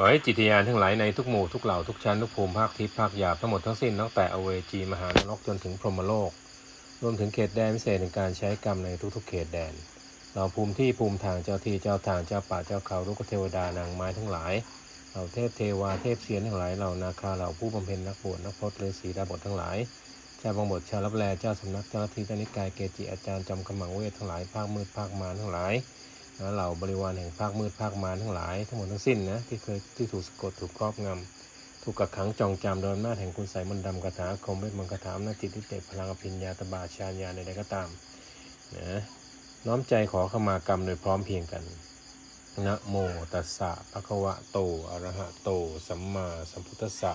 ขอให้จิตญาณทั้งหลายในทุกหมู่ทุกเหล่าทุกชั้นทุกภูมิภาคทิพย์ภาคหยาบทั้งหมดทั้งสิ้นตั้งแต่อเวจีมหานรกจนถึงพรหมโลก รวมถึงเขตแดนพิเศษในการใช้กรรมในทุกๆ เขตแดนเราภูมิที่ภูมิทางเจ้าที่เจ้าทางเจ้าป่าเจ้าเขาลูกเทวดานางไม้ทั้งหลายเหล่าเทพเทวาเทพเสียนทั้งหลายเหล่านาคาเหล่าผู้บำเพ็ญนักบวชนักพรตฤาษีดาบททั้งหลายชาวบังบทชาวรับแลเจ้าสำนักเจ้าหน้าที่เจ้านิกายเกจิอาจารย์จำกำมังเวททั้งหลายภาคมืดภาคมารทั้งหลาย นะเหล่าบริวารแห่งภาคมืดภาคมารทั้งหลาย ทั้งหมดทั้งสิ้นนะที่เคยที่ถูกสะกดถูกครอบงำถูกกักขังจองจำโดยอำนาจแห่งคุณไสยมนต์ดำคาถาคมเวทมนต์คาถาอำนาจจิตทิเตพลังอภิญญาตบาชาญาใดๆก็ตามนะน้อมใจขอขมากรรมโดยพร้อมเพียงกันนะโมตัสสะภะคะวะโตอะระหะโต สัมมาสัมพุทธัสสะ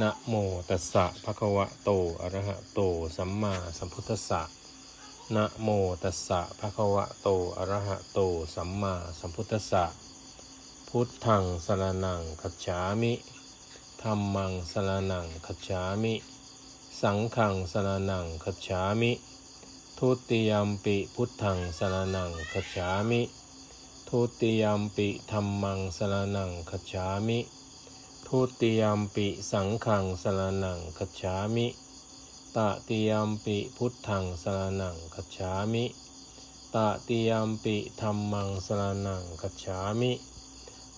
นะโมตัสสะภะคะวะโตอะระหะโต สัมมาสัมพุทธัสสะ นะโมตัสสะภะคะวะโต อะระหะโต สัมมาสัมพุทธัสสะ พุทธังสรณังคัจฉามิธัมมังสรณังคัจฉามิ สังฆังสรณังคัจฉามิ ทุติยมปิพุทธังสรณังคัจฉามิ ทุติยมปิธรรมังสรนังคัจฉามิ ทุติยมปิสังฆังสรนังคัจฉามิ ตติยมปิพุทธังสรนังคัจฉามิตติยมปิธรรมังสรนังคัจฉามิ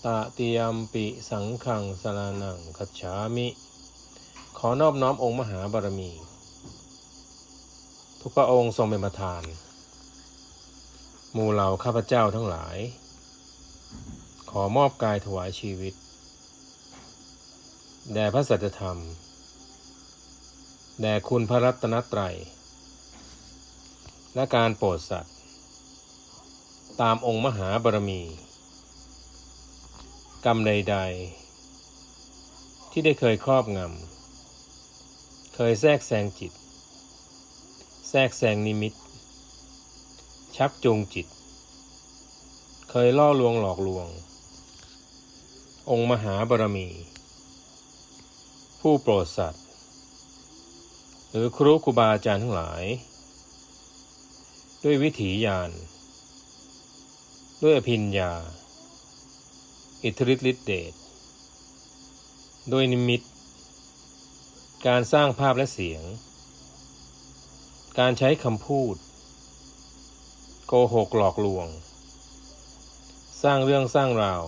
ตติยมปิสังฆังสรนังคัจฉามิ ขอนอบน้อมองค์มหาบารมี ทุกพระองค์ทรงเป็นประธานหมู่เหล่าข้าพเจ้าทั้งหลาย ขอมอบกายถวายชีวิต แด่พระสัจธรรม แด่คุณพระรัตนตรัย และการโปรดสัตว์ ตามองค์มหาบารมี กรรมใด ๆ ที่ได้เคยครอบงำ เคยแทรกแซงจิต แทรกแซงนิมิต ชักจูงจิต เคยล่อลวงหลอกลวง องค์มหาบารมี ผู้โปรดสัตว์ รือครูครูบาอาจารย์ทั้งหลาย ด้วยวิถีญาณ ด้วยอภิญญา อิทธิฤทธิฤทธิเดชด้วยนิมิต การสร้างภาพและเสียง การใช้คำพูด โกหกหลอกลวง สร้างเรื่องสร้างราว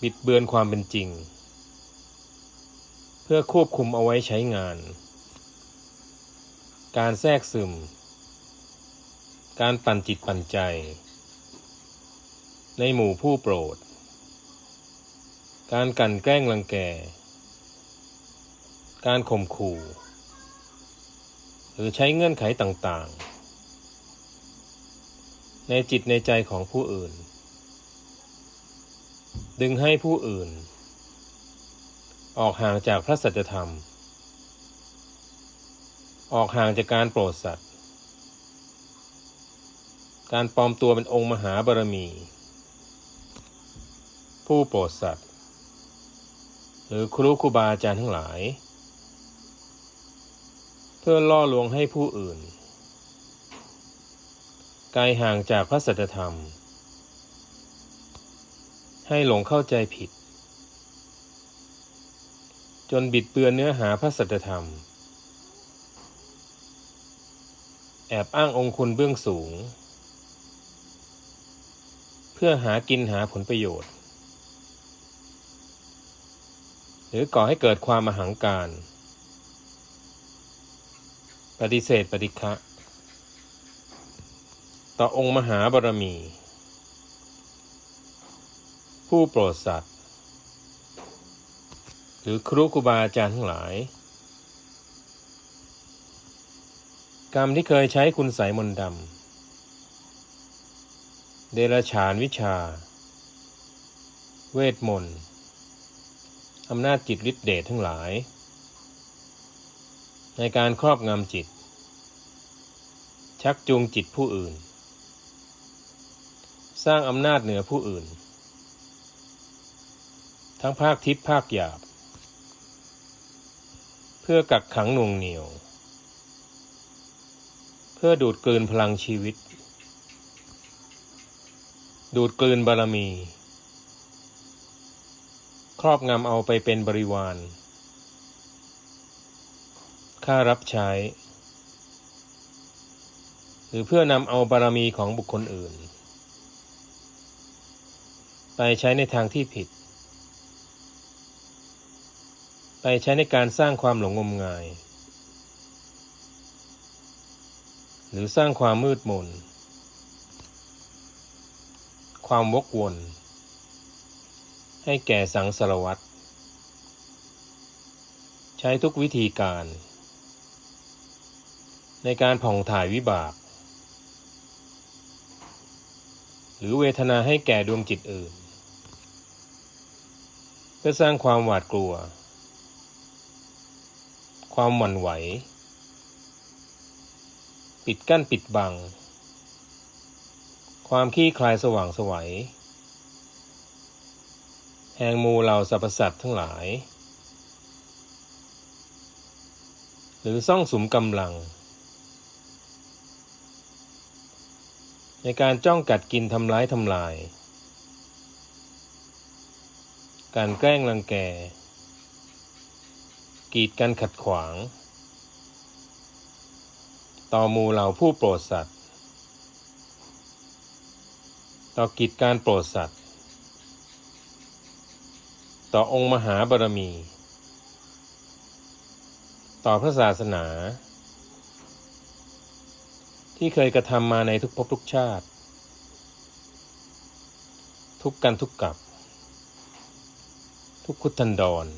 บิดเบือนความเป็นจริง พื่อควบคุมเอาไว้ใช้งาน การแทรกซึม การปั่นจิตปั่นใจ ในหมู่ผู้โปรด การกลั่นแกล้งรังแก การข่มขู่ หรือใช้เงื่อนไขต่างๆในจิตในใจของผู้อื่น ดึงให้ผู้อื่น ออกห่างจากพระสัจธรรม ออกห่างจากการโปรดสัตว์ การปลอมตัวเป็นองค์มหาบารมี ผู้โปรดสัตว์ หรือครูครูบาอาจารย์ทั้งหลาย เพื่อล่อลวงให้ผู้อื่นไกลห่างจากพระสัจธรรม ให้หลงเข้าใจผิด จนบิดเบือนเนื้อหาพระสัจธรรม แอบอ้างองคุณเบื้องสูง เพื่อหากินหาผลประโยชน์ หรือก่อให้เกิดความมหังการ ปฏิเสธปฏิฆะต่อองค์มหาบารมี ผู้โปรดสัตว์ หรือครูครูบาอาจารย์ทั้งหลาย กรรมที่เคยใช้คุณใสยมนต์ดำเดรฉานวิชา เวทมนต์อำนาจจิตฤทธิเดชทั้งหลาย ในการครอบงำจิต ชักจูงจิตผู้อื่น สร้างอำนาจเหนือผู้อื่น ทั้งภาคทิพย์ภาคหยาบ เพื่อกักขังหน่วงเหนียว เพื่อดูดกลืนพลังชีวิต ดูดกลืนบารมี ครอบงำเอาไปเป็นบริวารค่ารับใช้ หรือเพื่อนำเอาบารมีของบุคคลอื่น ไปใช้ในทางที่ผิด ไปใช้ในการสร้างความหลงงมงาย หรือสร้างความมืดมน ความวกวน ให้แก่สังสารวัตรใช้ทุกวิธีการ ในการผ่องถ่ายวิบาก หรือเวทนาให้แก่ดวงจิตอื่น เพื่อสร้างความหวาดกลัว ความหวั่นไหว ปิดกั้นปิดบัง ความขี้คลายสว่างสวัย แห่งมูเหล่าสรรพสัตว์ทั้งหลาย หรือซ่องสุมกำลัง ในการจ้องกัดกินทำร้ายทำลาย การแกล้งรังแก กีดกันขัดขวาง ต่อมูเหล่าผู้โปรดสัตว์ ต่อกิจการโปรดสัตว์ ต่อองค์มหาบารมี ต่อพระศาสนา ที่เคยกระทำมาในทุกภพทุกชาติ ทุกกันทุกกับ ทุกคุทันดร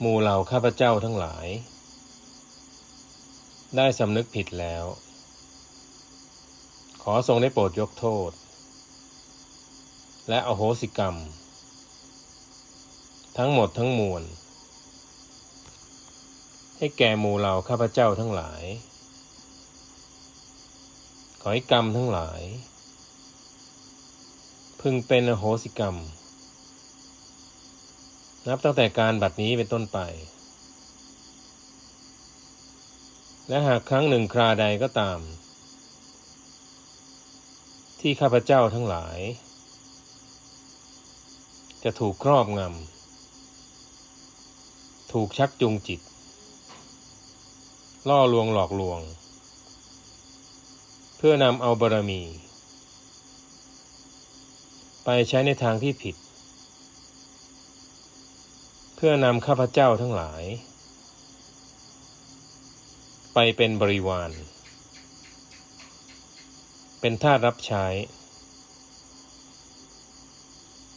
หมู่เหล่าข้าพเจ้าทั้งหลาย ได้สำนึกผิดแล้ว ขอทรงได้โปรดยกโทษ และอโหสิกรรม ทั้งหมดทั้งมวล ให้แก่หมู่เหล่าข้าพเจ้าทั้งหลาย ขอให้กรรมทั้งหลาย พึงเป็นอโหสิกรรม นับตั้งแต่การบัดนี้เป็นต้นไป และหากครั้งหนึ่งคราใดก็ตาม ที่ข้าพเจ้าทั้งหลาย จะถูกครอบงำถูกชักจูงจิต ล่อลวงหลอกลวง เพื่อนำเอาบารมี ไปใช้ในทางที่ผิด เพื่อนำข้าพเจ้าทั้งหลาย ไปเป็นบริวาร เป็นทาสรับใช้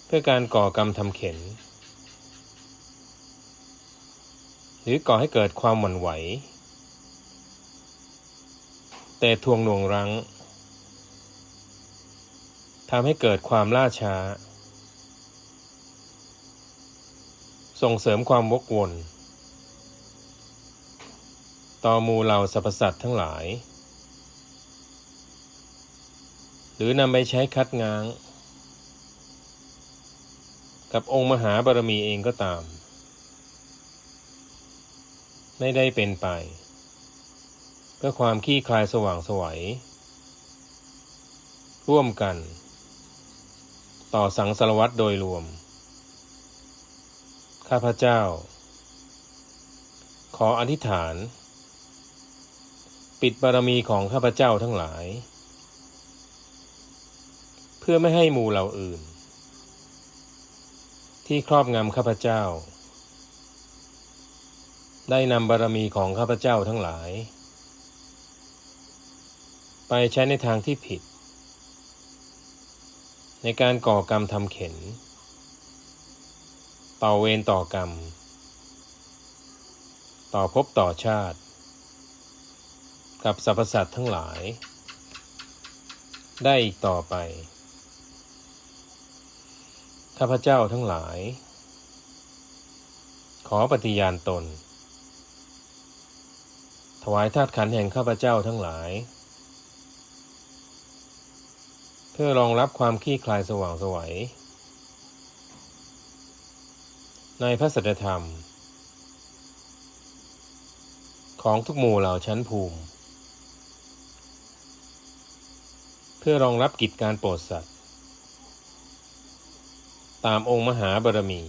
เพื่อการก่อกรรมทำเข็น หรือก่อให้เกิดความหวั่นไหว แต่ทวงหน่วงรั้งทำให้เกิดความล่าช้า ส่งเสริมความวกวนต่อมูเหล่าสรรพสัตว์ทั้งหลาย หรือนำไปใช้คัดง้าง กับองค์มหาบารมีเองก็ตาม ไม่ได้เป็นไป เพื่อความขี้คลายสว่างสวัย ร่วมกัน ต่อสังสารวัตรโดยรวม ข้าพเจ้า ขออธิษฐาน ปิดบารมีของข้าพเจ้าทั้งหลาย เพื่อไม่ให้หมู่เหล่าอื่น ที่ครอบงำข้าพเจ้า ได้นำบารมีของข้าพเจ้าทั้งหลาย ไปใช้ในทางที่ผิด ในการก่อกรรมทำเข็น ต่อเวรต่อกรรม ต่อภพต่อชาติ กับสรรพสัตว์ทั้งหลาย ได้อีกต่อไป ข้าพเจ้าทั้งหลาย ขอปฏิญาณตน ถวายธาตุขันธ์แห่งข้าพเจ้าทั้งหลาย เพื่อรองรับความขี้คลายสว่างสวัย ในพระสัจธรรม ของทุกหมู่เหล่าชั้นภูมิ เพื่อรองรับกิจการโปรดสัตว์ ตามองค์มหาบารมี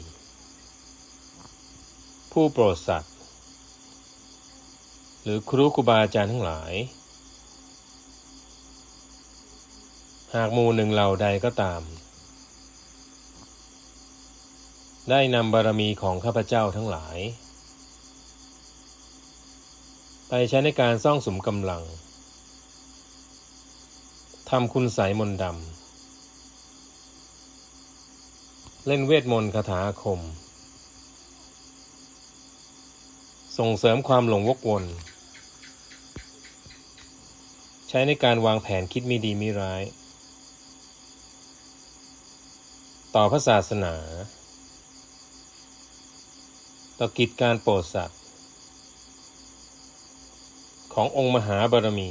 ผู้โปรดสัตว์ หรือครูครูบาอาจารย์ทั้งหลาย หากหมู่หนึ่งเหล่าใดก็ตาม ได้นำบารมีของข้าพเจ้าทั้งหลาย ไปใช้ในการซ่องสมกำลังทำคุณใสยมนต์ดำ เล่นเวทมนต์คาถาอาคม ส่งเสริมความหลงวกวน ใช้ในการวางแผนคิดมีดีมีร้าย ต่อพระศาสนา ต่อกิจการโปรดสัตว์ ขององค์มหาบารมี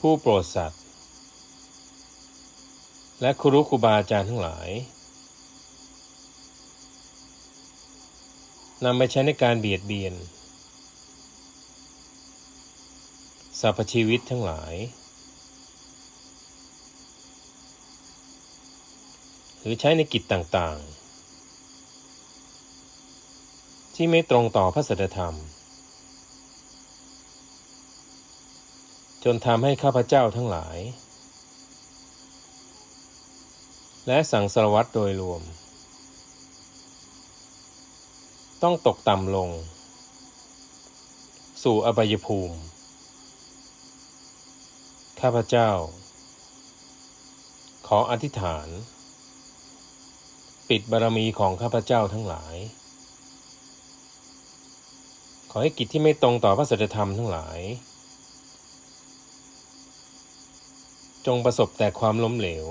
ผู้โปรดสัตว์ และครูครูบาอาจารย์ทั้งหลายนำไปใช้ในการเบียดเบียนสรรพชีวิตทั้งหลาย หรือใช้ในกิจต่างๆ ที่ไม่ตรงต่อพระสัจธรรม จนทำให้ข้าพเจ้าทั้งหลาย และสังสารวัตรโดยรวม ต้องตกต่ำลง สู่อบายภูมิ ข้าพเจ้า ขออธิษฐาน ปิดบารมีของข้าพเจ้าทั้งหลาย อให้กิจที่ไม่ตรงต่อพระสัจธรรมทั้งหลาย จงประสบแต่ความล้มเหลว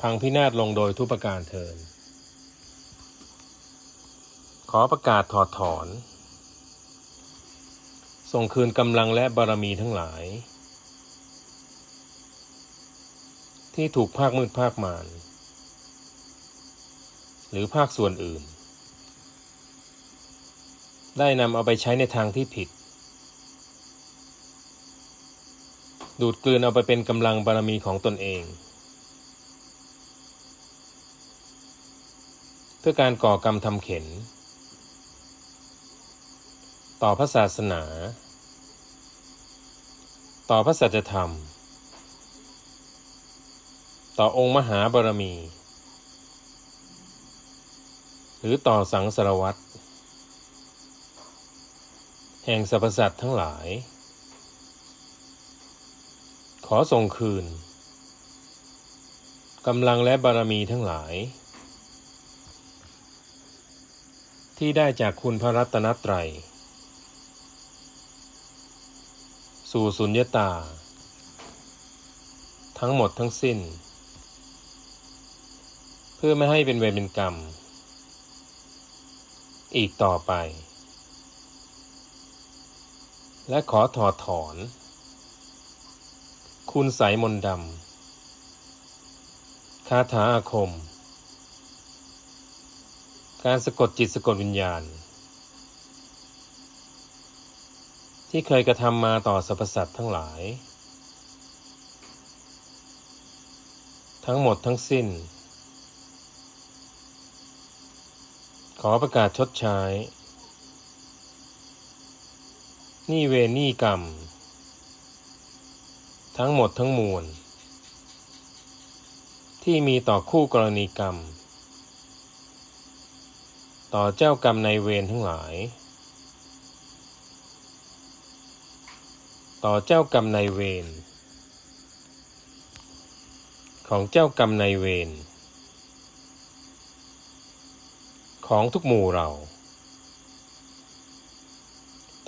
พังพินาศลงโดยทุกประการเทิน ขอประกาศถอดถอน ส่งคืนกำลังและบารมีทั้งหลาย ที่ถูกภาคมืดภาคมารหรือภาคส่วนอื่น ได้นำเอาไปใช้ในทางที่ผิด ดูดกลืนเอาไปเป็นกำลังบารมีของตนเอง เพื่อการก่อกรรมทำเข็น ต่อพระศาสนา ต่อพระสัจธรรม ต่อองค์มหาบารมี หรือต่อสังสารวัตร แห่งสรรพสัตว์ทั้งหลาย ขอส่งคืนกำลังและบารมีทั้งหลาย ที่ได้จากคุณพระรัตนตรัย สู่สุญญตา ทั้งหมดทั้งสิ้น เพื่อไม่ให้เป็นเวรเป็นกรรม อีกต่อไป และขอถอดถอน คุณใสยมนดำคาถาอาคม การสะกดจิตสะกดวิญญาณ ที่เคยกระทำมาต่อสรรพสัตว์ทั้งหลาย ทั้งหมดทั้งสิ้น ขอประกาศชดใช้ นี่เวนี่กรรม ทั้งหมดทั้งมวล ที่มีต่อคู่กรณีกรรม ต่อเจ้ากรรมในเวรทั้งหลาย ต่อเจ้ากรรมในเวรของเจ้ากรรมในเวรของทุกหมู่เรา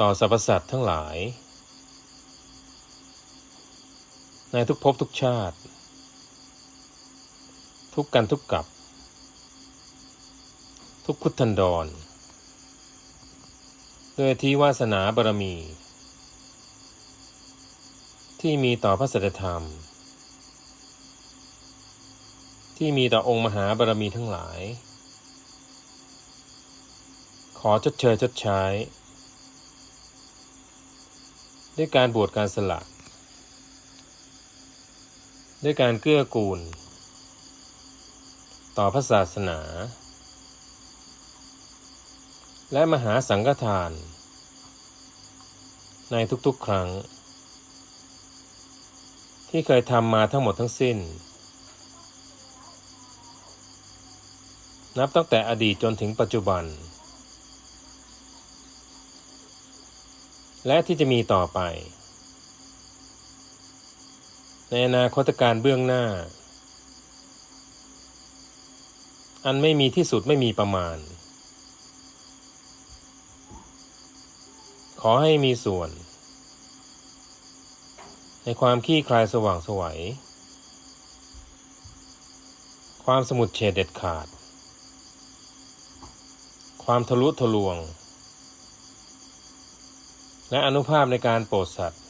ต่อสรรพสัตว์ทั้งหลาย ในทุกภพทุกชาติ ทุกกันทุกกับ ทุกพุทธันดรด้วยที่วาสนาบารมี ที่มีต่อพระสัจธรรม ที่มีต่อองค์มหาบารมีทั้งหลาย ขอชดเชยชดใช้ ด้วยการบวชการสละ ด้วยการเกื้อกูล ต่อพระศาสนา และมหาสังฆทาน ในทุกๆครั้ง ที่เคยทำมาทั้งหมดทั้งสิ้น นับตั้งแต่อดีตจนถึงปัจจุบัน และที่จะมีต่อไป ในอนาคตการเบื้องหน้า อันไม่มีที่สุดไม่มีประมาณ ขอให้มีส่วน ในความขี้คลายสว่างสวัยความสมุดเฉดเด็ดขาด ความทะลุทะลวง และอนุภาพในการโปรดสัตว์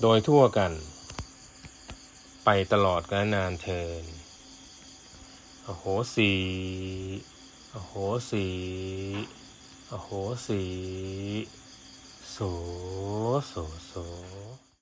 โดยทั่วกัน ไปตลอดกาลนานเทินอโหสีอโหสีอโหสีโสโสโส